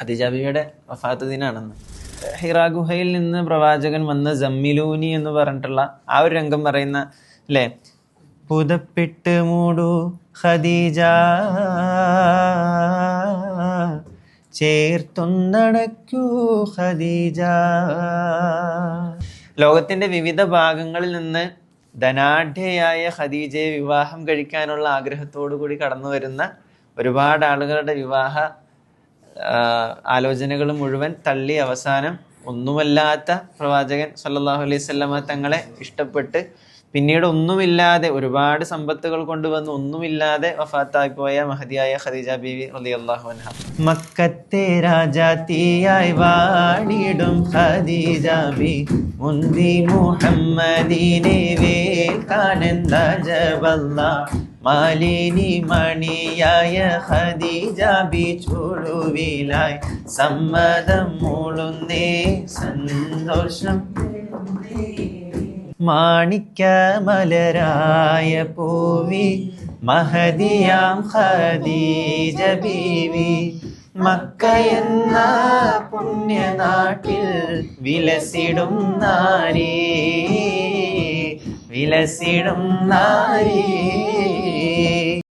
ഖദീജ ബീവിയുടെ വഫാത്ത് ദിനാണെന്ന്. ഹിറാ ഗുഹയിൽ നിന്ന് പ്രവാചകൻ വന്ന് ജമ്മിലൂനി എന്ന് പറഞ്ഞിട്ടുള്ള ആ ഒരു രംഗം പറയുന്ന അല്ലേ പുതപ്പിട്ട് മൂടു ഖദീജ. ചേർത്തൊന്നടക്കൂ ഖദീജ. ലോകത്തിന്റെ വിവിധ ഭാഗങ്ങളിൽ നിന്ന് ധനാഢ്യയായ ഖദീജയെ വിവാഹം കഴിക്കാനുള്ള ആഗ്രഹത്തോടു കൂടി കടന്നു വരുന്ന ഒരുപാട് ആളുകളുടെ വിവാഹ ആലോചനകൾ മുഴുവൻ തള്ളി അവസാനം ഒന്നുമല്ലാത്ത പ്രവാചകൻ സല്ലാഹു അലൈഹി തങ്ങളെ ഇഷ്ടപ്പെട്ട് പിന്നീട് ഒന്നുമില്ലാതെ ഒരുപാട് സമ്പത്തുകൾ കൊണ്ടുവന്ന് ഒന്നുമില്ലാതെ വഫാത്തായി പോയ മഹതിയായ ഖദീജ ബീവി അള്ളാഹു അൻഹ. മക്കത്തെ രാജാത്തിയായി വാണിടും ഖദീജ ബി. മുന്തി മുഹമ്മദീനെ കാനന്ദ ജബല്ല. മാലിനി മണിയായ ഹദീജ ബി ചുടുവിലായി സമ്മതം മൂളുന്നേ സന്തോഷം. മാണിക്ക മലരായ പൂവി മഹദിയാം ഹദീജ ബീവി. മക്ക എന്ന പുണ്യനാട്ടിൽ വിലസിടും നാരീ വിലസിടും നാരീ.